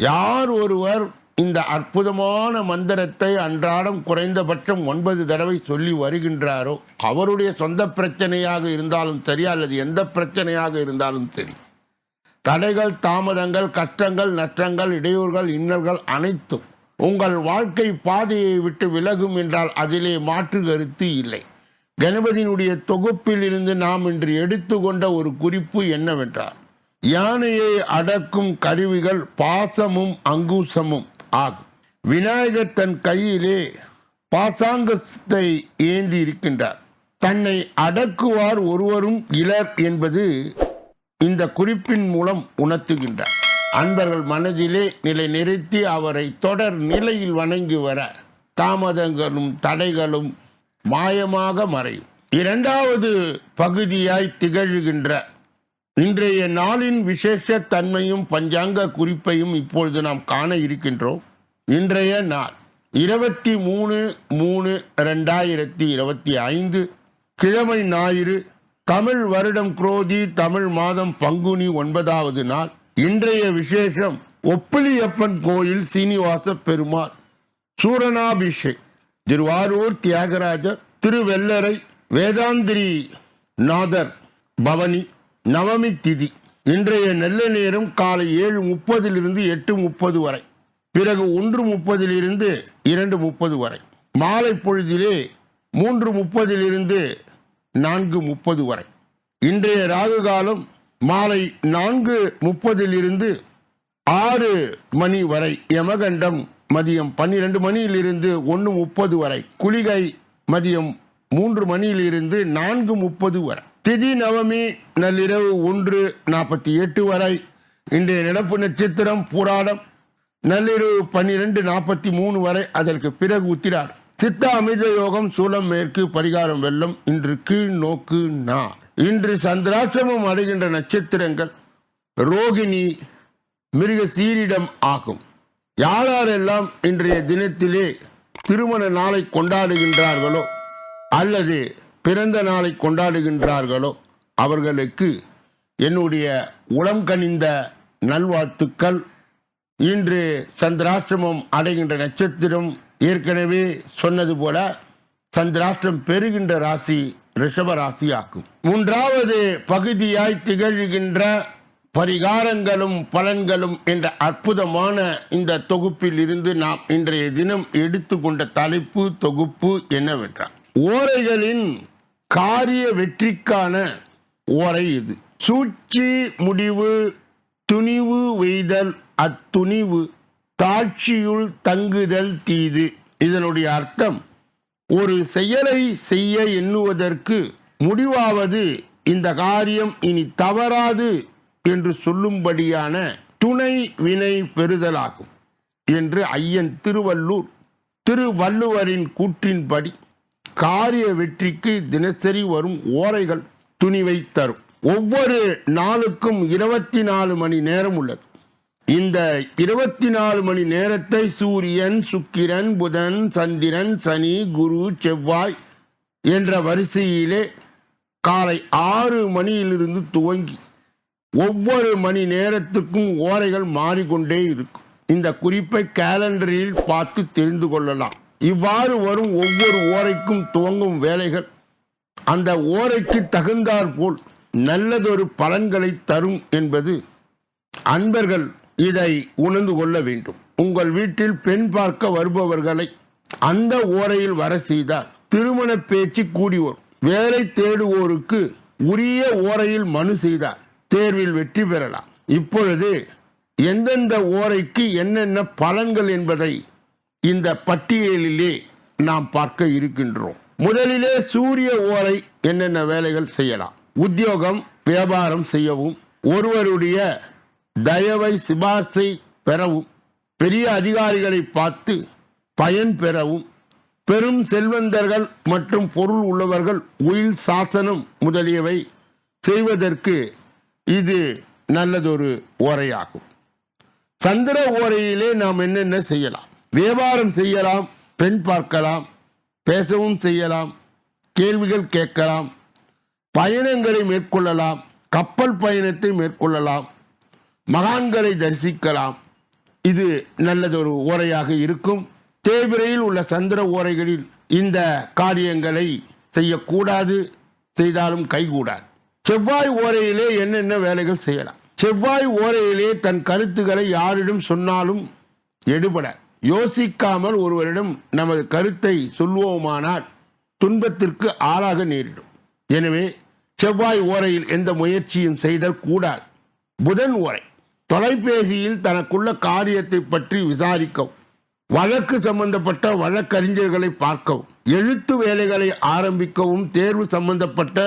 யார் ஒருவர் இந்த அற்புதமான மந்திரத்தை அன்றாடம் குறைந்தபட்சம் ஒன்பது தடவை சொல்லி வருகின்றாரோ அவருடைய சொந்த பிரச்சனையாக இருந்தாலும் சரி அல்லது எந்த பிரச்சனையாக இருந்தாலும் சரி. தடைகள் தாமதங்கள் கஷ்டங்கள் நஷ்டங்கள் இடையூறுகள் இன்னல்கள் அனைத்தும் உங்கள் வாழ்க்கை பாதையை விட்டு விலகும் என்றால் அதிலே மாற்று கருத்து இல்லை. கணபதியினுடைய தொகுப்பில் இருந்து நாம் இன்று எடுத்துக்கொண்ட ஒரு குறிப்பு என்னவென்றால் யானையை அடக்கும் கருவிகள் பாசமும் அங்கூசமும் ஆகும். விநாயகர் தன் கையிலே பாசாங்கத்தை ஏந்தி இருக்கின்றார். தன்னை அடக்குவார் ஒருவரும் இலர் என்பது இந்த குறிப்பின் மூலம் உணர்த்துகின்றார். அன்பர்கள் மனதிலே நிலை நிறுத்தி அவரை தொடர் நிலையில் வணங்கி வர தாமதங்களும் தடைகளும் மாயமாக மறையும். இரண்டாவது பகுதியாய் திகழ்கின்ற இன்றைய நாளின் விசேஷ தன்மையும் பஞ்சாங்க குறிப்பையும் இப்பொழுது நாம் காண இருக்கின்றோம். இன்றைய நாள் இருபத்தி மூணு மூணு ரெண்டாயிரத்தி இருபத்தி ஐந்து. கிழமை ஞாயிறு தமிழ் வருடம் குரோதி தமிழ் மாதம் பங்குனி ஒன்பதாவது நாள். இன்றைய விசேஷம் ஒப்பிலியப்பன் கோயில் சீனிவாச பெருமாள். சூரனாபிஷேக் திருவாரூர் தியாகராஜர் திருவெல்லரை வேதாந்திரி நாதர் பவனி. நவமி திதி. இன்றைய நல்ல நேரம் காலை ஏழு முப்பதிலிருந்து எட்டு முப்பது வரை. பிறகு ஒன்று முப்பதிலிருந்து இரண்டு முப்பது வரை. மாலை பொழுதிலே மூன்று முப்பதிலிருந்து நான்கு முப்பது வரை. இன்றைய ராகு காலம் மாலை நான்கு முப்பதிலிருந்து ஆறு மணி வரை. யமகண்டம் மதியம் பன்னிரண்டு மணியிலிருந்து ஒன்று முப்பது வரை. குளிகை மதியம் மூன்று மணியிலிருந்து நான்கு முப்பது வரை. திதி நவமி நள்ளிரவு ஒன்று நாற்பத்தி எட்டு வரை. இன்றைய நடப்பு நட்சத்திரம் புராணம் நள்ளிரவு பன்னிரெண்டு நாற்பத்தி மூணு வரை அதற்கு பிறகு உத்திரார் சித்த அமிர்த யோகம் சூலம் மேற்கு பரிகாரம் வெள்ளம் இன்று கீழ் நோக்கு நா. இன்று சந்திராசிரமம் அடைகின்ற நட்சத்திரங்கள் ரோகிணி மிருக சீரிடம் ஆகும். யாரெல்லாம் இன்றைய தினத்திலே திருமண நாளை கொண்டாடுகின்றார்களோ அல்லது பிறந்த நாளை கொண்டாடுகின்றார்களோ அவர்களுக்கு என்னுடைய உளம் கனிந்த நல்வாழ்த்துக்கள். இன்று சந்திராஷ்டிரமம் அடைகின்ற நட்சத்திரம் ஏற்கனவே சொன்னது போல சந்திராஷ்டிரம் பெறுகின்ற ராசி ரிஷப ராசி மூன்றாவது பகுதியாய் திகழ்கின்ற பரிகாரங்களும் பலன்களும் என்ற அற்புதமான இந்த தொகுப்பில் இருந்து நாம் இன்றைய தினம் எடுத்துக்கொண்ட தலைப்பு தொகுப்பு என்னவென்றால் ஓரைகளின் காரிய வெற்றிக்கான ஓரை இது. சூழ்ச்சி முடிவு துணிவு வெய்தல் அத்துணிவு தாட்சியுள் தங்குதல் தீது. இதனுடைய அர்த்தம் ஒரு செயலை செய்ய எண்ணுவதற்கு முடிவாவது இந்த காரியம் இனி தவறாது என்று சொல்லும்படியான துணை வினை பெறுதலாகும் என்று ஐயன் திருவள்ளூர் திருவள்ளுவரின் கூற்றின்படி காரிய வெற்றிக்கு தினசரி வரும் ஓரைகள் துணிவை தரும். ஒவ்வொரு நாளுக்கும் இருபத்தி நாலு மணி நேரம் உள்ளது. இந்த இருபத்தி நாலு மணி நேரத்தை சூரியன் சுக்கிரன் புதன் சந்திரன் சனி குரு செவ்வாய் என்ற வரிசையிலே காலை ஆறு மணியிலிருந்து துவங்கி ஒவ்வொரு மணி நேரத்துக்கும் ஓரைகள் மாறிக்கொண்டே இருக்கும். இந்த குறிப்பை கேலண்டரில் பார்த்து தெரிந்து கொள்ளலாம். இவ்வாறு வரும் ஒவ்வொரு ஓரைக்கும் துவங்கும் வேலைகள். அந்த ஓரைக்கு தகுந்தாற் போல் நல்லதொரு பலன்களை தரும் என்பது அன்பர்கள் இதை உணர்ந்து கொள்ள வேண்டும். உங்கள் வீட்டில் பெண் பார்க்க வருபவர்களை அந்த ஓரையில் வர செய்தால் திருமண பேச்சு கூடி வரும். வேலை தேடுவோருக்கு உரிய ஓரையில் மனு செய்தார் தேர்வில் வெற்றி பெறலாம். இப்பொழுது எந்தெந்த ஓரைக்கு என்னென்ன பலன்கள் என்பதை இந்த பட்டியலிலே நாம் பார்க்க இருக்கின்றோம். முதலிலே சூரிய ஓலை என்னென்ன வேலைகள் செய்யலாம்? உத்தியோகம் வியாபாரம் செய்யவும் ஒருவருடைய தயவை சிபார்சை பெறவும் பெரிய அதிகாரிகளை பார்த்து பயன் பெறவும் பெரும் செல்வந்தர்கள் மற்றும் பொருள் உள்ளவர்கள் உயில் சாசனம் முதலியவை செய்வதற்கு இது நல்லதொரு ஓரையாகும். சந்திர ஓரையிலே நாம் என்னென்ன செய்யலாம்? வியாபாரம் செய்யலாம் பெண் பார்க்கலாம் பேசவும் செய்யலாம் கேள்விகள் கேட்கலாம் பயணங்களை மேற்கொள்ளலாம் கப்பல் பயணத்தை மேற்கொள்ளலாம் மகான்களை தரிசிக்கலாம். இது நல்லதொரு ஓரையாக இருக்கும். தேய்பிரையில் உள்ள சந்திர ஓரைகளில் இந்த காரியங்களை செய்யக்கூடாது செய்தாலும் கைகூடாது. செவ்வாய் ஓரையிலே என்னென்ன வேலைகள் செய்யலாம்? செவ்வாய் ஓரையிலே தன் கருத்துக்களை யாரிடம் சொன்னாலும் எடுபட யோசிக்காமல் ஒருவரிடம் நமது கருத்தை சொல்வோமானால் துன்பத்திற்கு ஆளாக நேரிடும். எனவே செவ்வாய் ஓரையில் எந்த முயற்சியும் செய்தல் கூடாது. புதன் ஓரை தொலைபேசியில் தனக்குள்ள காரியத்தை பற்றி விசாரிக்கவும் வழக்கு சம்பந்தப்பட்ட வழக்கறிஞர்களை பார்க்கவும் எழுத்து வேலைகளை ஆரம்பிக்கவும் தேர்வு சம்பந்தப்பட்ட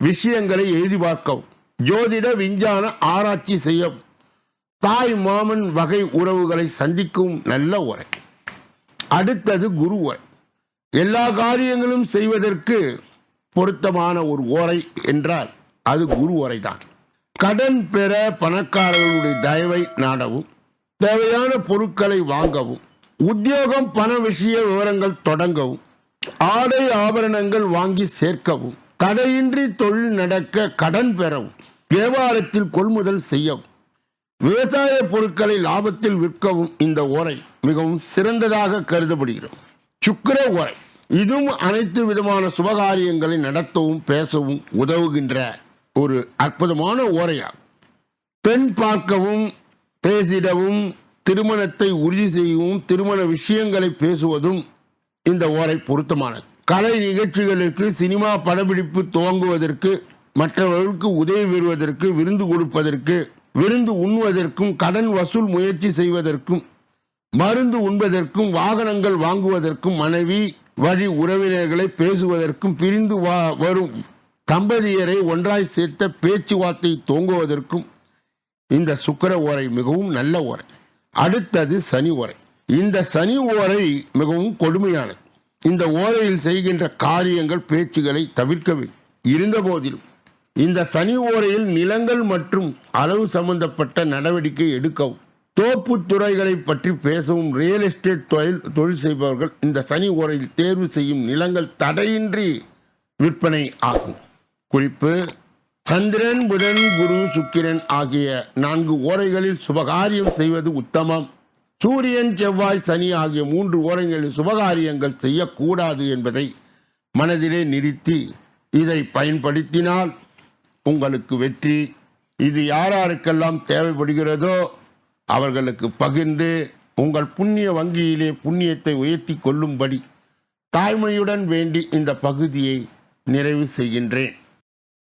விஷயங்களை எழுதி பார்க்கவும் ஜோதிட விஞ்ஞான ஆராய்ச்சி செய்யவும் தாய் மாமன் வகை உறவுகளை சந்திக்கும் நல்ல உரை. அடுத்தது குரு உரை. எல்லா காரியங்களும் செய்வதற்கு பொருத்தமான ஒரு ஓரை என்றால் அது குரு உரைதான் கடன் பெற பணக்காரர்களுடைய தயவை நாடவும் தேவையான பொருட்களை வாங்கவும் உத்தியோகம் பண விஷய விவரங்கள் தொடங்கவும் ஆடை ஆபரணங்கள் வாங்கி சேர்க்கவும் தடையின்றி தொழில் நடக்க கடன் பெறவும் வியாபாரத்தில் கொள்முதல் செய்யவும் விவசாய பொருட்களை லாபத்தில் விற்கவும் இந்த ஓரை மிகவும் சிறந்ததாக கருதப்படுகிறது. சுக்கர ஓரை இதுவும் அனைத்து விதமான சுபகாரியங்களை நடத்தவும் பேசவும் உதவுகின்ற ஒரு அற்புதமான ஓரையாகும். பெண் பார்க்கவும் பேசிடவும் திருமணத்தை உறுதி செய்யவும் திருமண விஷயங்களை பேசுவதும் இந்த ஓரை பொருத்தமானது. கலை நிகழ்ச்சிகளுக்கு சினிமா படப்பிடிப்பு துவங்குவதற்கு மற்றவர்களுக்கு உதவி பெறுவதற்கு விருந்து கொடுப்பதற்கு விருந்து உண்ணுவதற்கும் கடன் வசூல் முயற்சி செய்வதற்கும் மருந்து உண்பதற்கும் வாகனங்கள் வாங்குவதற்கும் மனைவி வழி உறவினர்களை பேசுவதற்கும் பிரிந்து வா வரும் தம்பதியரை ஒன்றாய் சேர்த்த பேச்சுவார்த்தை தோங்குவதற்கும் இந்த சுக்கிர ஓரை மிகவும் நல்ல ஓரை. அடுத்தது சனி ஓரை. இந்த சனி ஓரை மிகவும் கொடுமையானது. இந்த ஓரையில் செய்கின்ற காரியங்கள் பேச்சுகளை தவிர்க்க வேண்டும். இருந்த போதிலும் இந்த சனி ஓரையில் நிலங்கள் மற்றும் அளவு சம்பந்தப்பட்ட நடவடிக்கை எடுக்கவும். தோப்பு துறைகளை பற்றி பேசவும் ரியல் எஸ்டேட் தொழில் தொழில் செய்பவர்கள் இந்த சனி ஓரையில் தேர்வு செய்யும் நிலங்கள் தடையின்றி விற்பனை ஆகும். குறிப்பு சந்திரன் புதன் குரு சுக்கிரன் ஆகிய நான்கு ஓரைகளில் சுபகாரியம் செய்வது உத்தமம். சூரியன் செவ்வாய் சனி ஆகிய மூன்று ஓரைகளில் சுபகாரியங்கள் செய்யக்கூடாது என்பதை மனதிலே நிறுத்தி இதை பயன்படுத்தினால் உங்களுக்கு வெற்றி. இது யாராருக்கெல்லாம் தேவைப்படுகிறதோ அவர்களுக்கு பகிர்ந்து உங்கள் புண்ணிய வங்கியிலே புண்ணியத்தை உயர்த்தி கொள்ளும்படி தாய்மையுடன் வேண்டி இந்த பகுதியை நிறைவு செய்கின்றேன்.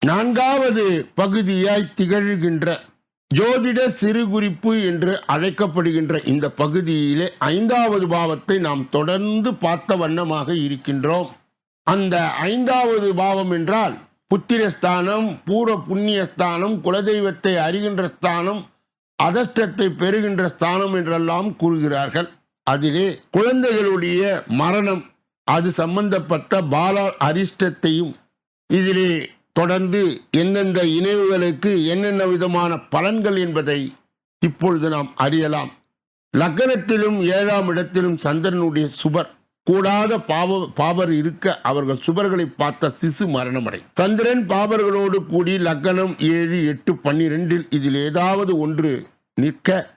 நான்காவது பகுதியாய் திகழ்கின்ற ஜோதிட சிறுகுறிப்பு என்று அழைக்கப்படுகின்ற இந்த பகுதியிலே ஐந்தாவது பாவத்தை நாம் தொடர்ந்து பார்த்த வண்ணமாக இருக்கின்றோம். அந்த ஐந்தாவது பாவம் என்றால் புத்திரஸ்தானம் பூர்வ புண்ணியஸ்தானம் குலதெய்வத்தை அறிகின்ற ஸ்தானம் அதஷ்டத்தை பெறுகின்ற ஸ்தானம் என்றெல்லாம் கூறுகிறார்கள். அதிலே குழந்தைகளுடைய மரணம் அது சம்பந்தப்பட்ட பால அரிஷ்டத்தையும் இதிலே தொடர்ந்து எந்தெந்த இணைவுகளுக்கு என்னென்ன விதமான பலன்கள் என்பதை இப்பொழுது நாம் அறியலாம். லக்னத்திலும் ஏழாம் இடத்திலும் சந்திரனுடைய சுபர். கூடாத பாவ பாபர் இருக்க அவர்கள் சுவர்களை பார்த்த சிசு மரணமடை. சந்திரன் பாபர்களோடு கூடி லக்னம் ஏழு எட்டு பன்னிரெண்டில் இதில் ஏதாவது ஒன்று நிற்க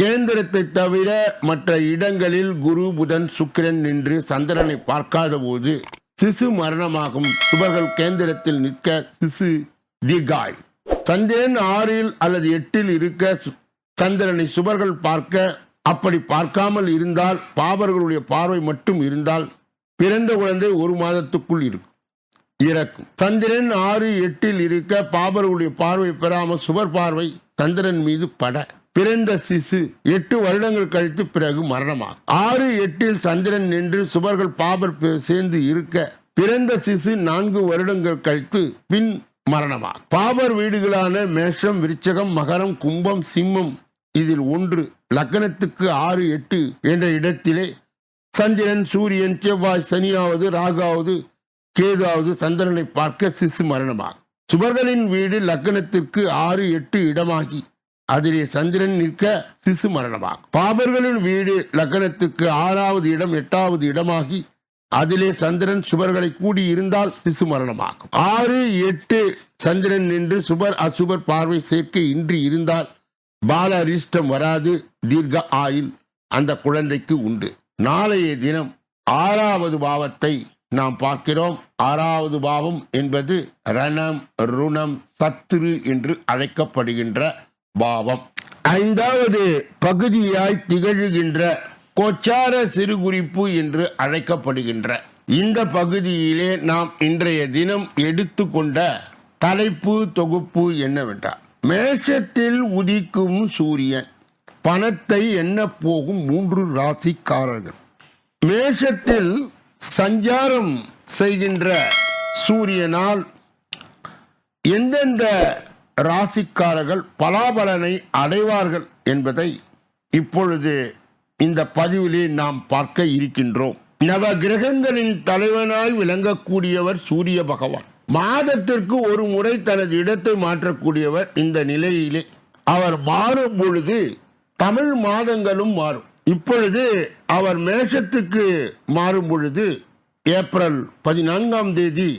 கேந்திரத்தை தவிர மற்ற இடங்களில் குரு புதன் சுக்கிரன் நின்று சந்திரனை பார்க்காத போது சிசு மரணமாகும். சுவர்கள் கேந்திரத்தில் நிற்க சிசு திகாய் சந்திரன் ஆறில் அல்லது எட்டில் இருக்க சு- சந்திரனை சுவர்கள் பார்க்க அப்படி பார்க்காமல் இருந்தால் பாபர்களுடைய பார்வை மட்டும் இருந்தால் பிறந்த குழந்தை ஒரு மாதத்துக்குள் இருக்கும். இறக்கும். சந்திரன் ஆறு எட்டில் இருக்க பாபர்களுடைய பார்வை பெறாமல் சுவர் பார்வை சந்திரன் மீது பட. பிறந்த சிசு எட்டு வருடங்கள் கழித்து பிறகு மரணமாகும். ஆறு எட்டில் சந்திரன் நின்று சுவர்கள் பாபர் சேர்ந்து இருக்க பிறந்த சிசு நான்கு வருடங்கள் கழித்து பின் மரணமாகும். பாபர் வீடுகளான மேஷம் விருச்சகம் மகரம் கும்பம் சிம்மம் இதில் ஒன்று லக்னத்துக்கு ஆறு எட்டு என்ற இடத்திலே சந்திரன் சூரியன் செவ்வாய் சனியாவது ராகாவது கேதாவது சந்திரனை பார்க்க சிசு மரணமாகும். சுபர்களின் வீடு லக்னத்திற்கு ஆறு எட்டு இடமாகி அதிலே சந்திரன் நிற்க சிசு மரணமாகும். பாபர்களின் வீடு லக்னத்துக்கு ஆறாவது இடம் எட்டாவது இடமாகி அதிலே சந்திரன் சுபர்களை கூடி இருந்தால் சிசு மரணமாகும். ஆறு எட்டு சந்திரன் நின்று சுபர் அசுபர் பார்வை சேர்க்கை இன்றி இருந்தால் பால அரிஷ்டம் வராது தீர்க்க ஆயுள் அந்த குழந்தைக்கு உண்டு. நாளைய தினம் ஆறாவது பாவத்தை நாம் பார்க்கிறோம். ஆறாவது பாவம் என்பது ரணம் ருணம் சத்துரு என்று அழைக்கப்படுகின்ற பாவம். ஐந்தாவது பகுதியாய் திகழ்கின்ற கோச்சார சிறுகுறிப்பு என்று அழைக்கப்படுகின்ற இந்த பகுதியிலே நாம் இன்றைய தினம் எடுத்துக்கொண்ட தலைப்பு தொகுப்பு என்னவென்றால் மேஷத்தில் உதிக்கும் சூரியன் பணத்தை எண்ண போகும் மூன்று ராசிக்காரர்கள். மேஷத்தில் சஞ்சாரம் செய்கின்ற சூரியனால் எந்தெந்த ராசிக்காரர்கள் பலாபலனை அடைவார்கள் என்பதை இப்பொழுது இந்த பதிவிலே நாம் பார்க்க இருக்கின்றோம். நவ கிரகங்களின் தலைவனாய் விளங்கக்கூடியவர் சூரிய பகவான். மாதத்திற்கு ஒரு முறை தனது இடத்தை மாற்றக்கூடியவர் இந்த நிலையிலே. அவர் மாறும் பொழுது தமிழ் மாதங்களும் மாறும். இப்பொழுது அவர் மேஷத்துக்கு மாறும் பொழுது ஏப்ரல் பதினான்காம் தேதி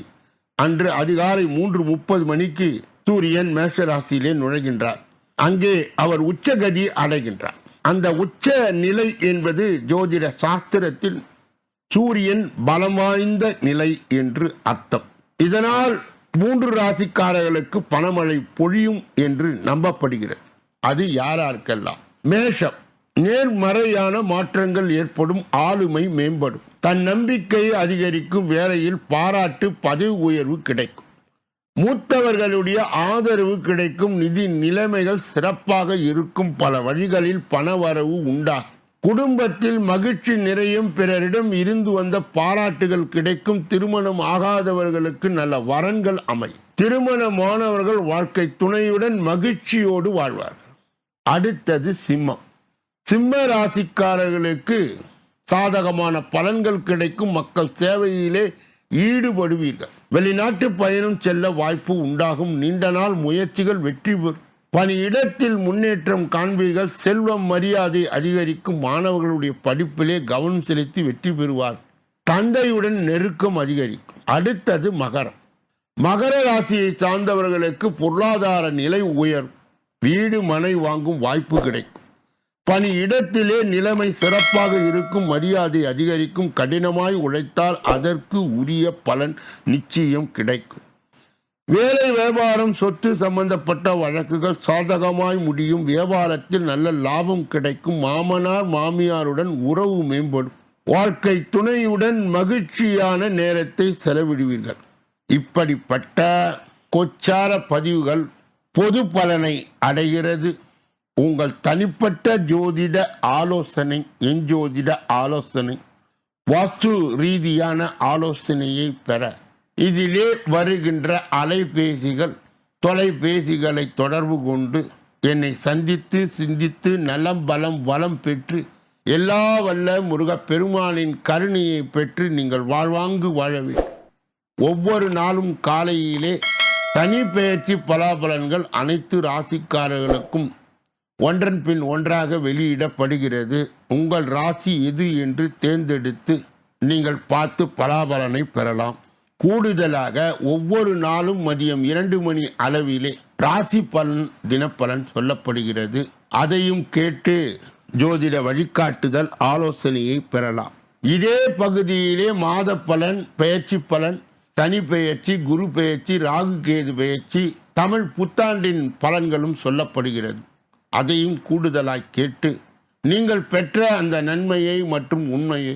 அன்று அதிகாலை மூன்று முப்பது மணிக்கு சூரியன் மேஷ ராசியிலே நுழைகின்றார். அங்கே அவர் உச்சகதி அடைகின்றார். அந்த உச்ச நிலை என்பது ஜோதிட சாஸ்திரத்தில் சூரியன் பலம் வாய்ந்த நிலை என்று அர்த்தம். இதனால் மூன்று ராசிக்காரர்களுக்கு பணமழை பொழியும் என்று நம்பப்படுகிறது. அது யாராருக்கெல்லாம்? மேஷம். நேர்மறையான மாற்றங்கள் ஏற்படும் ஆளுமை மேம்படும். தன் நம்பிக்கை அதிகரிக்கும் வேலையில் பாராட்டு பதவி உயர்வு கிடைக்கும். மூத்தவர்களுடைய ஆதரவு கிடைக்கும் நிதி நிலைமைகள் சிறப்பாக இருக்கும் பல வழிகளில் பணவரவு உண்டாகும். குடும்பத்தில் மகிழ்ச்சி நிறையும் பிறரிடம் இருந்து வந்த பாராட்டுகள் கிடைக்கும். திருமணம் ஆகாதவர்களுக்கு நல்ல வரன்கள் அமை. திருமணமானவர்கள் வாழ்க்கை துணையுடன் மகிழ்ச்சியோடு வாழ்வார்கள். அடுத்தது சிம்மம். சிம்ம ராசிக்காரர்களுக்கு சாதகமான பலன்கள் கிடைக்கும். மக்கள் சேவையிலே ஈடுபடுவீர்கள். வெளிநாட்டு பயணம் செல்ல வாய்ப்பு உண்டாகும். நீண்ட நாள் முயற்சிகள் வெற்றி பெறும். பணியிடத்தில் முன்னேற்றம் காண்பீர்கள். செல்வம் மரியாதை அதிகரிக்கும் மாணவர்களுடைய படிப்பிலே கவனம் செலுத்தி வெற்றி பெறுவார். தந்தையுடன் நெருக்கம் அதிகரிக்கும். அடுத்தது மகரம். மகர ராசியை சார்ந்தவர்களுக்கு பொருளாதார நிலை உயரும். வீடு மனை வாங்கும் வாய்ப்பு கிடைக்கும். பணி இடத்திலே நிலைமை சிறப்பாக இருக்கும். மரியாதை அதிகரிக்கும். கடினமாய் உழைத்தால் அதற்கு உரிய பலன் நிச்சயம் கிடைக்கும். வேலை வியாபாரம் சொத்து சம்பந்தப்பட்ட வழக்குகள் சாதகமாய் முடியும். வியாபாரத்தில் நல்ல லாபம் கிடைக்கும். மாமனார் மாமியாருடன் உறவு மேம்படும். வாழ்க்கை துணையுடன் மகிழ்ச்சியான நேரத்தை செலவிடுவீர்கள். இப்படிப்பட்ட கொச்சார பதிவுகள் பொது பலனை அடைகிறது. உங்கள் தனிப்பட்ட ஜோதிட ஆலோசனை என் ஜோதிட ஆலோசனை வாஸ்து ரீதியான ஆலோசனையை பெற இதிலே வருகின்ற அலைபேசிகள் தொலைபேசிகளை தொடர்பு கொண்டு என்னை சந்தித்து சிந்தித்து நலம் பலம் வளம் பெற்று எல்லா வல்ல முருகப்பெருமானின் கருணையை பெற்று நீங்கள் வாழ்வாங்கு வாழ வேண்டும். ஒவ்வொரு நாளும் காலையிலே தனி பெயர்ச்சி பலாபலன்கள் அனைத்து ராசிக்காரர்களுக்கும் ஒன்றன் பின் ஒன்றாக வெளியிடப்படுகிறது. உங்கள் ராசி எது என்று தேர்ந்தெடுத்து நீங்கள் பார்த்து பலாபலனை பெறலாம். கூடுதலாக ஒவ்வொரு நாளும் மதியம் இரண்டு மணி அளவிலே ராசி பலன் தினப்பலன் சொல்லப்படுகிறது. அதையும் கேட்டு ஜோதிட வழிகாட்டுதல் ஆலோசனையை பெறலாம். இதே பகுதியிலே மாத பலன் பெயர்ச்சி பலன் சனி பெயர்ச்சி குரு பெயர்ச்சி ராகு கேது பெயர்ச்சி தமிழ் புத்தாண்டின் பலன்களும் சொல்லப்படுகிறது. அதையும் கூடுதலாய் கேட்டு நீங்கள் பெற்ற அந்த நன்மையை மற்றும் உண்மையை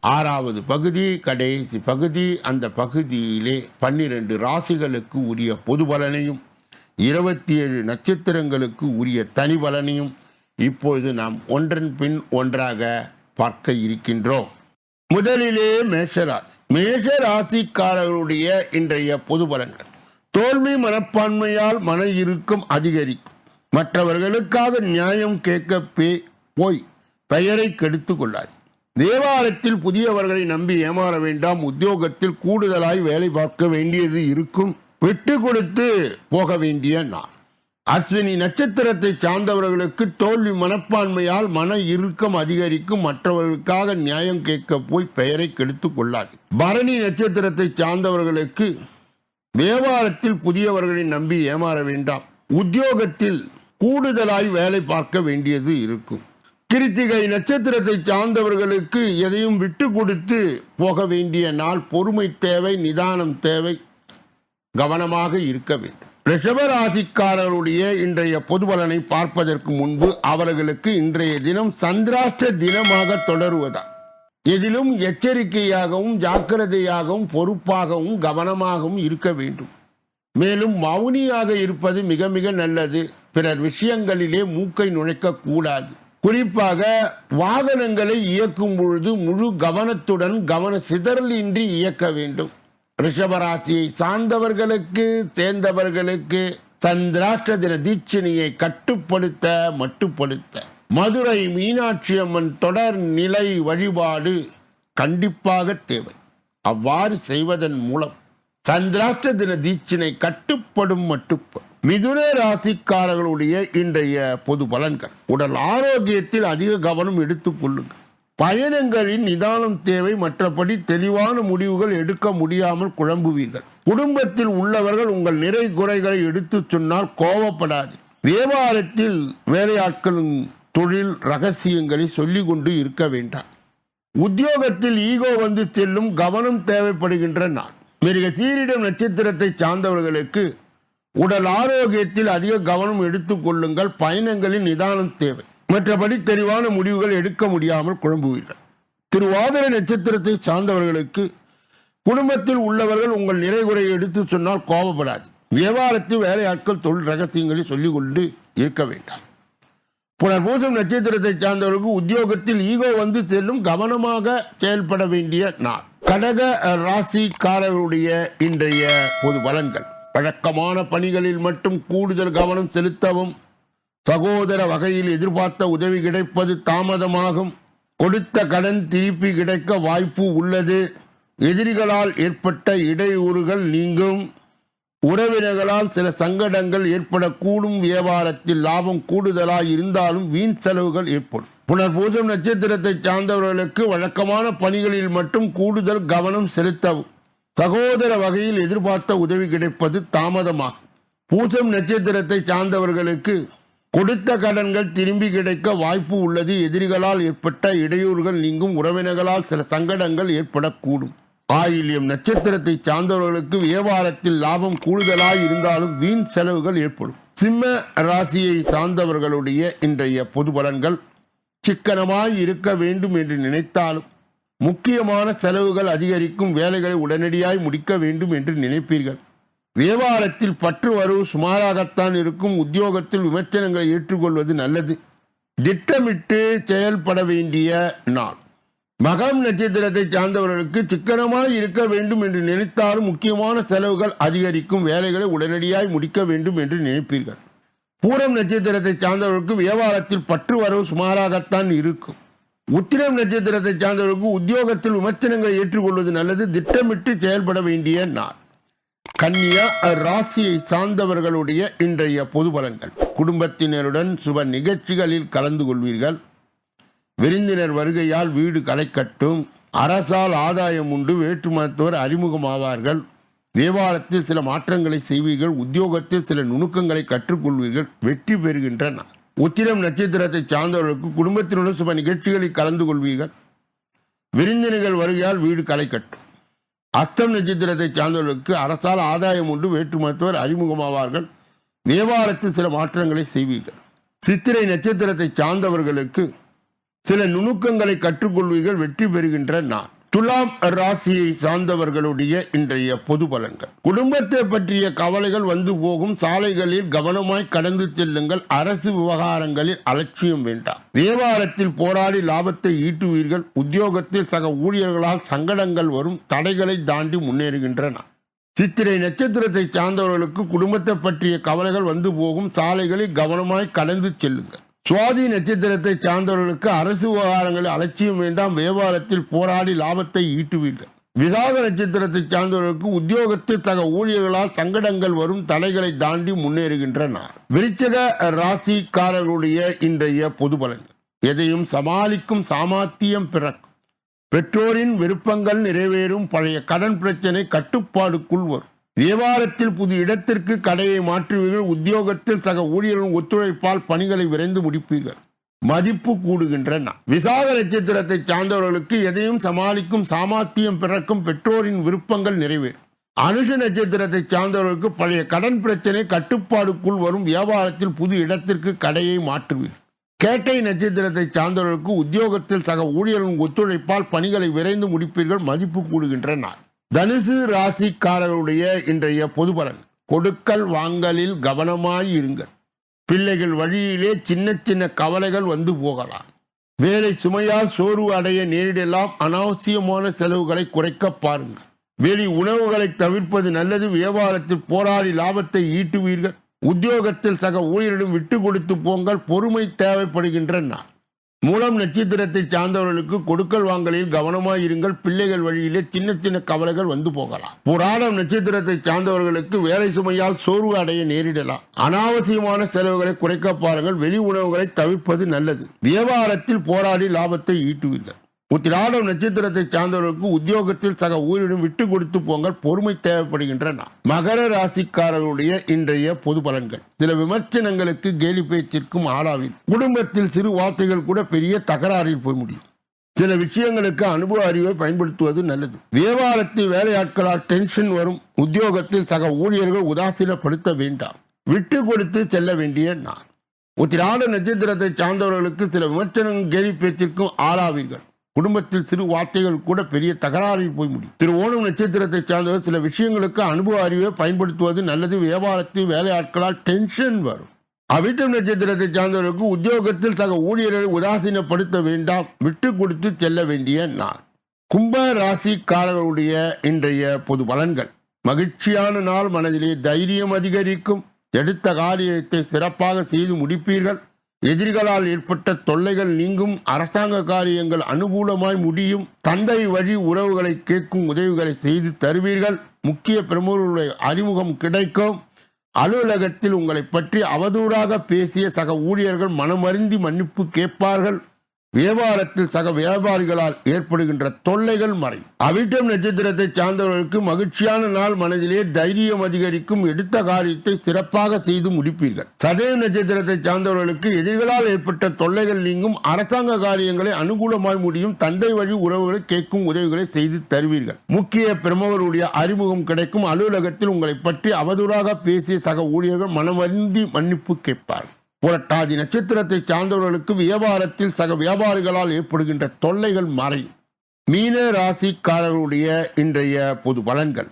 ஆறாவது பகுதி கடைசி பகுதி அந்த பகுதியிலே பன்னிரண்டு ராசிகளுக்கு உரிய பொது பலனையும் இருபத்தி ஏழு நட்சத்திரங்களுக்கு உரிய தனி பலனையும் இப்பொழுது நாம் ஒன்றன் பின் ஒன்றாக பார்க்க இருக்கின்றோம். முதலிலே மேஷராசி. மேஷராசிக்காரர்களுடைய இன்றைய பொது பலன்கள். தோல்வி மனப்பான்மையால் மன இறுக்கம் அதிகரிக்கும். மற்றவர்களுக்காக நியாயம் கேட்க போய் பெயரை கெடுத்துக் கொள்ளாது தேவாலயத்தில் புதியவர்களை நம்பி ஏமாற வேண்டாம். உத்தியோகத்தில் கூடுதலாய் வேலை பார்க்க வேண்டியது இருக்கும். விட்டு கொடுத்து போக வேண்டிய நான் அஸ்வினி நட்சத்திரத்தை சார்ந்தவர்களுக்கு தோல்வி மனப்பான்மையால் மன இறுக்கம் அதிகரிக்கும். மற்றவர்களுக்காக நியாயம் கேட்க போய் பெயரை கெடுத்துக் கொள்ளாது. பரணி நட்சத்திரத்தை சார்ந்தவர்களுக்கு வியாபாரத்தில் புதியவர்களை நம்பி ஏமாற வேண்டாம். உத்தியோகத்தில் கூடுதலாய் வேலை பார்க்க வேண்டியது இருக்கும். கிருத்திகை நட்சத்திரத்தை சார்ந்தவர்களுக்கு எதையும் விட்டு கொடுத்து போக வேண்டிய நாள் பொறுமை தேவை நிதானம் தேவை கவனமாக இருக்க வேண்டும். ரிஷபராசிக்காரருடைய இன்றைய பொதுவலனை பார்ப்பதற்கு முன்பு அவர்களுக்கு இன்றைய தினம் சந்திராஷ்ட தினமாக தொடருவதா எதிலும் எச்சரிக்கையாகவும் ஜாக்கிரதையாகவும் பொறுப்பாகவும் கவனமாகவும் இருக்க வேண்டும். மேலும் மௌனியாக இருப்பது மிக மிக நல்லது. பிறர் விஷயங்களிலே மூக்கை நுழைக்க கூடாது. குறிப்பாக வாகனங்களை இயக்கும் பொழுது முழு கவனத்துடன் கவன சிதறல் இன்றி இயக்க வேண்டும். ரிஷபராசியை சார்ந்தவர்களுக்கு சேர்ந்தவர்களுக்கு சந்திராஷ்ட தின தீட்சணியை கட்டுப்படுத்த மட்டுப்படுத்த. மதுரை மீனாட்சி அம்மன் தொடர் நிலை வழிபாடு கண்டிப்பாக தேவை. அவ்வாறு செய்வதன் மூலம் சந்திராஷ்ட தின தீட்சினை கட்டுப்படும் மட்டுப்படும். மிதுன ராசிக்காரர்களுடைய இன்றைய பொது பலன்கள். உடல் ஆரோக்கியத்தில் அதிக கவனம் எடுத்துக் கொள்ளுங்கள். பயணங்களின் நிதானம் தேவை மற்றபடி தெளிவான முடிவுகள் எடுக்க முடியாமல் குழம்புவீர்கள். குடும்பத்தில் உள்ளவர்கள் உங்கள் நிறை குறைகளை எடுத்துச் சொன்னால் கோபப்படாது வியாபாரத்தில் வேலையாட்களின் தொழில் ரகசியங்களை சொல்லிக் கொண்டு இருக்க வேண்டாம். உத்தியோகத்தில் ஈகோ வந்து செல்லும் கவனம் தேவைப்படுகின்ற நாள். மிருக சீரிடம் நட்சத்திரத்தை சார்ந்தவர்களுக்கு உடல் ஆரோக்கியத்தில் அதிக கவனம் எடுத்துக்கொள்ளுங்கள் பயணங்களின் நிதானம் தேவை. மற்றபடி தெளிவான முடிவுகள் எடுக்க முடியாமல் குழம்புவீர்கள். திருவாதிரை நட்சத்திரத்தை சார்ந்தவர்களுக்கு குடும்பத்தில் உள்ளவர்கள் உங்கள் நிறைகுறையை எடுத்து சொன்னால் கோபப்படாது. வியாபாரத்தில் வேலையாட்கள் தொழில் ரகசியங்களை சொல்லிக் கொண்டு இருக்க வேண்டாம். புனர்பூசம் நட்சத்திரத்தை சார்ந்தவர்களுக்கு உத்தியோகத்தில் ஈகோ வந்து செல்லும் கவனமாக செயல்பட வேண்டிய நாள். கடக ராசிக்காரர்களுடைய இன்றைய பொது பலன்கள். வழக்கமான பணிகளில் மட்டும் கூடுதல் கவனம் செலுத்தவும் சகோதர வகையில் எதிர்பார்த்த உதவி கிடைப்பது தாமதமாகும். கொடுத்த கடன் திருப்பி கிடைக்க வாய்ப்பு உள்ளது. எதிரிகளால் ஏற்பட்ட இடையூறுகள் நீங்கும். உறவினர்களால் சில சங்கடங்கள் ஏற்படக்கூடும். வியாபாரத்தில் லாபம் கூடுதலாக இருந்தாலும் வீண் செலவுகள் ஏற்படும். புனர்பூசம் நட்சத்திரத்தை சார்ந்தவர்களுக்கு வழக்கமான பணிகளில் மட்டும் கூடுதல் கவனம் செலுத்தவும். சகோதர வகையில் எதிர்பார்த்த உதவி கிடைப்பது தாமதமாகும். பூசம் நட்சத்திரத்தை சார்ந்தவர்களுக்கு கொடுத்த கடன்கள் திரும்பி கிடைக்க வாய்ப்பு உள்ளது. எதிரிகளால் ஏற்பட்ட இடையூறுகள் நீங்கும். உறவினர்களால் சில சங்கடங்கள் ஏற்படக்கூடும். ஆயிலியம் நட்சத்திரத்தை சார்ந்தவர்களுக்கு வியாபாரத்தில் லாபம் கூடுதலாய் இருந்தாலும் வீண் செலவுகள் ஏற்படும். சிம்ம ராசியை சார்ந்தவர்களுடைய இன்றைய பொது பலன்கள் சிக்கனமாய் இருக்க வேண்டும் என்று நினைத்தாலும் முக்கியமான செலவுகள் அதிகரிக்கும் வேலைகளை உடனடியாய் முடிக்க வேண்டும் என்று நினைப்பீர்கள். வியாபாரத்தில் பற்று வரவு சுமாராகத்தான் இருக்கும். உத்தியோகத்தில் விமர்சனங்களை ஏற்றுக்கொள்வது நல்லது. திட்டமிட்டு செயல்பட வேண்டிய நாள். மகம் நட்சத்திரத்தை சார்ந்தவர்களுக்கு சிக்கனமாய் இருக்க வேண்டும் என்று நினைத்தாலும் முக்கியமான செலவுகள் அதிகரிக்கும். வேலைகளை உடனடியாய் முடிக்க வேண்டும் என்று நினைப்பீர்கள். பூரம் நட்சத்திரத்தை சார்ந்தவர்களுக்கு வியாபாரத்தில் பற்று வரவு சுமாராகத்தான் இருக்கும். உத்திரம் நட்சத்திரத்தை சார்ந்தவர்களுக்கு உத்தியோகத்தில் விமர்சனங்களை ஏற்றுக்கொள்வது நல்லது திட்டமிட்டு செயல்பட வேண்டிய நாள். கன்னியா ராசியை சார்ந்தவர்களுடைய இன்றைய பொது பலன்கள். குடும்பத்தினருடன் சுப நிகழ்ச்சிகளில் கலந்து கொள்வீர்கள். விருந்தினர் வருகையால் வீடு களைக்கட்டும். அரசால் ஆதாயம் உண்டு வேற்று மருத்துவர் அறிமுகமாவார்கள். வியாபாரத்தில் சில மாற்றங்களை செய்வீர்கள் உத்தியோகத்தில் சில நுணுக்கங்களை கற்றுக்கொள்வீர்கள். வெற்றி பெறுகின்றன உத்திரம் நட்சத்திரத்தை சார்ந்தவர்களுக்கு குடும்பத்தினுடன் சுப நிகழ்ச்சிகளில் கலந்து கொள்வீர்கள். விருந்தினர்கள் வருகையால் வீடு களைக்கட்டும் அஸ்தம் நட்சத்திரத்தை சார்ந்தவர்களுக்கு அரசால் ஆதாயம் உண்டு. வேற்று மருத்துவர் அறிமுகமாவார்கள். வியாபாரத்தில் சில மாற்றங்களை செய்வீர்கள். சித்திரை நட்சத்திரத்தை சார்ந்தவர்களுக்கு சில நுணுக்கங்களை கற்றுக்கொள்வீர்கள். வெற்றி பெறுகின்ற நான் துலாம் ராசியை சார்ந்தவர்களுடைய இன்றைய பொது பலன்கள். குடும்பத்தை பற்றிய கவலைகள் வந்து போகும். சாலைகளில் கவனமாய் கடந்து செல்லுங்கள். அரசு விவகாரங்களில் அலட்சியம் வேண்டாம். வியாபாரத்தில் போராடி லாபத்தை ஈட்டுவீர்கள். உத்தியோகத்தில் சக ஊழியர்களால் சங்கடங்கள் வரும். தடைகளை தாண்டி முன்னேறுகின்றன. சித்திரை நட்சத்திரத்தை சார்ந்தவர்களுக்கு குடும்பத்தை பற்றிய கவலைகள் வந்து போகும். சாலைகளில் கவனமாய் கடந்து செல்லுங்கள். சுவாதி நட்சத்திரத்தை சார்ந்தவர்களுக்கு அரசு விவகாரங்களில் அலட்சியம் வேண்டாம் வியாபாரத்தில் போராடி லாபத்தை ஈட்டுவீர்கள். விசாக நட்சத்திரத்தை சார்ந்தவர்களுக்கு உத்தியோகத்தில் தக ஊழியர்களால் சங்கடங்கள் வரும் தடைகளை தாண்டி முன்னேறுகின்றன. விருச்சக ராசிக்காரர்களுடைய இன்றைய பொது பலன்கள். எதையும் சமாளிக்கும் சாமர்த்தியம் பிறக்கும். பெற்றோரின் விருப்பங்கள் நிறைவேறும் பழைய கடன் பிரச்சனை கட்டுப்பாடுக்குள் வரும். வியாபாரத்தில் புது இடத்திற்கு கடையை மாற்றுவீர்கள் உத்தியோகத்தில் சக ஊழியர்களின் ஒத்துழைப்பால் பணிகளை விரைந்து முடிப்பீர்கள். மதிப்பு கூடுகின்றன. விசாக நட்சத்திரத்தை சார்ந்தவர்களுக்கு எதையும் சமாளிக்கும் சாமர்த்தியம் பிறக்கும் பெற்றோரின் விருப்பங்கள் நிறைவேறும். அனுஷ நட்சத்திரத்தை சார்ந்தவர்களுக்கு பழைய கடன் பிரச்சனை கட்டுப்பாடுக்குள் வரும் வியாபாரத்தில் புது இடத்திற்கு கடையை மாற்றுவீர்கள். கேட்டை நட்சத்திரத்தை சார்ந்தவர்களுக்கு உத்தியோகத்தில் சக ஊழியர்களின் ஒத்துழைப்பால் பணிகளை விரைந்து முடிப்பீர்கள் மதிப்பு கூடுகின்ற நாள் தனுசு ராசிக்காரர்களுடைய இன்றைய பொது பலன். கொடுக்கல் வாங்கலில் கவனமாய் இருங்கள் பிள்ளைகள் வழியிலே சின்ன சின்ன கவலைகள் வந்து போகலாம். வேலை சுமையால் சோர்வு அடைய நேரிடலாம். அனாவசியமான செலவுகளை குறைக்க பாருங்கள். வெளி உணவுகளை தவிர்ப்பது நல்லது. வியாபாரத்தில் போராடி லாபத்தை ஈட்டுவீர்கள். உத்தியோகத்தில் சக ஊழியரிடம் விட்டு கொடுத்து போங்கள். பொறுமை தேவைப்படுகின்ற நாள். மூலம் நட்சத்திரத்தை சார்ந்தவர்களுக்கு கொடுக்கல் வாங்கலில் கவனமாக இருங்கள். பிள்ளைகள் வழியிலே சின்ன சின்ன கவலைகள் வந்து போகலாம். புராணம் நட்சத்திரத்தை சார்ந்தவர்களுக்கு வேலை சுமையால் சோர்வு அடைய நேரிடலாம். அனாவசியமான செலவுகளை குறைக்க பாருங்கள். வெளி உணவுகளை தவிர்ப்பது நல்லது. வியாபாரத்தில் போராடி லாபத்தை ஈட்டுவீர்கள். உத்திராடம் நட்சத்திரத்தை சார்ந்தவர்களுக்கு உத்தியோகத்தில் சக ஊரிடம் விட்டு கொடுத்து போங்கள் பொறுமை தேவைப்படுகின்றன. மகர ராசிக்காரர்களுடைய இன்றைய பொது பலன்கள். சில விமர்சனங்களுக்கு கேலி பேச்சிற்கும் ஆளாவில் குடும்பத்தில் சிறு வார்த்தைகள் கூட பெரிய தகராறில் போய் முடியும். சில விஷயங்களுக்கு அனுபவ அறிவை பயன்படுத்துவது நல்லது. வியாபாரத்தில் வேலையாட்களால் டென்ஷன் வரும். உத்தியோகத்தில் சக ஊழியர்கள் உதாசீனப்படுத்த வேண்டாம். விட்டு கொடுத்து செல்ல வேண்டிய நான் உத்திராட நட்சத்திரத்தை சார்ந்தவர்களுக்கு சில விமர்சனங்கள் கேலி பேச்சிற்கும் ஆளாவீர்கள். குடும்பத்தில் சிறு வார்த்தைகள் கூட பெரிய தகராறில் போய் முடியும். திரு ஓணம் நட்சத்திரத்தை சார்ந்தவர் சில விஷயங்களுக்கு அனுபவ அறிவை பயன்படுத்துவது நல்லது. வியாபாரத்தில் வேலையாட்களால் டென்ஷன் வரும். அவிட்டம் நட்சத்திரத்தை சார்ந்தவர்களுக்கு உத்தியோகத்தில் தக ஊழியர்களை உதாசீனப்படுத்த வேண்டாம். விட்டு கொடுத்து செல்ல வேண்டிய நாள். கும்ப ராசிக்காரர்களுடைய இன்றைய பொது பலன்கள். மகிழ்ச்சியான நாள் மனதிலே தைரியம் அதிகரிக்கும். எடுத்த காரியத்தை சிறப்பாக செய்து முடிப்பீர்கள். எதிரிகளால் ஏற்பட்ட தொல்லைகள் நீங்கும் அரசாங்க காரியங்கள் அனுகூலமாய் முடியும். தந்தை வழி உறவுகளை கேட்கும் உதவிகளை செய்து தருவீர்கள். முக்கிய பிரமுகர்களுடைய அறிமுகம் கிடைக்கும். அலுவலகத்தில் உங்களை பற்றி அவதூறாக பேசிய சக ஊழியர்கள் மனமருந்தி மன்னிப்பு கேட்பார்கள். வியாபாரத்தில் சக வியாபாரிகளால் ஏற்படுகின்ற தொல்லைகள் மறை. அவிட்டம் நட்சத்திரத்தை சார்ந்தவர்களுக்கு மகிழ்ச்சியான நாள் மனதிலே தைரியம் அதிகரிக்கும் எடுத்த காரியத்தை சிறப்பாக செய்து முடிப்பீர்கள். சதய நட்சத்திரத்தை சார்ந்தவர்களுக்கு எதிரிகளால் ஏற்பட்ட தொல்லைகள் நீங்கும் அரசாங்க காரியங்களை அனுகூலமாய் முடியும் தந்தை வழி உறவுகளை கேட்கும் உதவிகளை செய்து தருவீர்கள். முக்கிய பிரமுகருடைய அறிமுகம் கிடைக்கும் அலுவலகத்தில் உங்களை பற்றி அவதூறாக பேசிய சக ஊழியர்கள் மனமருந்தி மன்னிப்பு கேட்பார்கள். புரட்டாதி நட்சத்திரத்தை சார்ந்தவர்களுக்கு வியாபாரத்தில் சக வியாபாரிகளால் ஏற்படுகின்ற தொல்லைகள் மறையும் மீன ராசிக்காரர்களுடைய இன்றைய பொது பலன்கள்.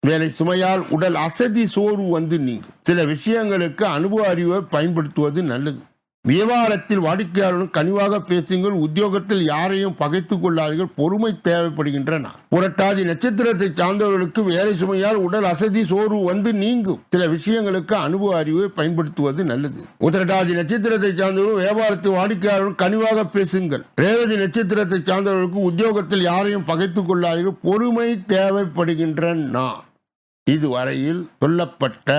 வேலை சுமையால் உடல் அசதி சோர்வு வந்து நீங்கும். சில விஷயங்களுக்கு அனுபவ அறிவை பயன்படுத்துவது நல்லது. வியாபாரத்தில் வாடிக்கையாளர்களும் கனிவாக பேசுங்கள் உத்தியோகத்தில் யாரையும் பகைத்துக் கொள்ளாதீர்கள் பொறுமை தேவைப்படுகின்றன. புரட்டாதி நட்சத்திரத்தை சார்ந்தவர்களுக்கு வேலை சுமையால் உடல் அசதி சோர்வு வந்து நீங்கும். சில விஷயங்களுக்கு அனுபவ அறிவை பயன்படுத்துவது நல்லது. உத்திரட்டாதி நட்சத்திரத்தை சார்ந்தவர்கள் வியாபாரத்தில் வாடிக்கையாளர்கள் கனிவாக பேசுங்கள். ரேவதி நட்சத்திரத்தை சார்ந்தவர்களுக்கு உத்தியோகத்தில் யாரையும் பகைத்துக் கொள்ளாதீர்கள் பொறுமை தேவைப்படுகின்றன. இதுவரையில் சொல்லப்பட்ட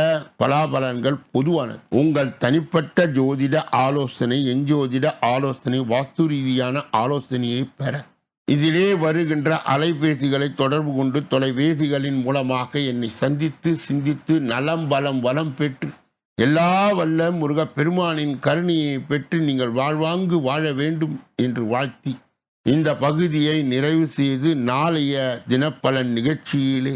பலாபலன்கள் பொதுவானது. உங்கள் தனிப்பட்ட ஜோதிட ஆலோசனை எஞ்சோதிட ஆலோசனை வாஸ்து ரீதியான ஆலோசனையை பெற. இதிலே வருகின்ற அலைபேசிகளை தொடர்பு கொண்டு தொலைபேசிகளின் மூலமாக என்னை சந்தித்து சிந்தித்து நலம் பலம் வளம் பெற்று எல்லா வல்ல முருகப் பெருமானின் கருணையை பெற்று நீங்கள் வாழ்வாங்கு வாழ வேண்டும் என்று வாழ்த்தி இந்த பகுதியை நிறைவு செய்து நாளைய தினப்பலன் நிகழ்ச்சியிலே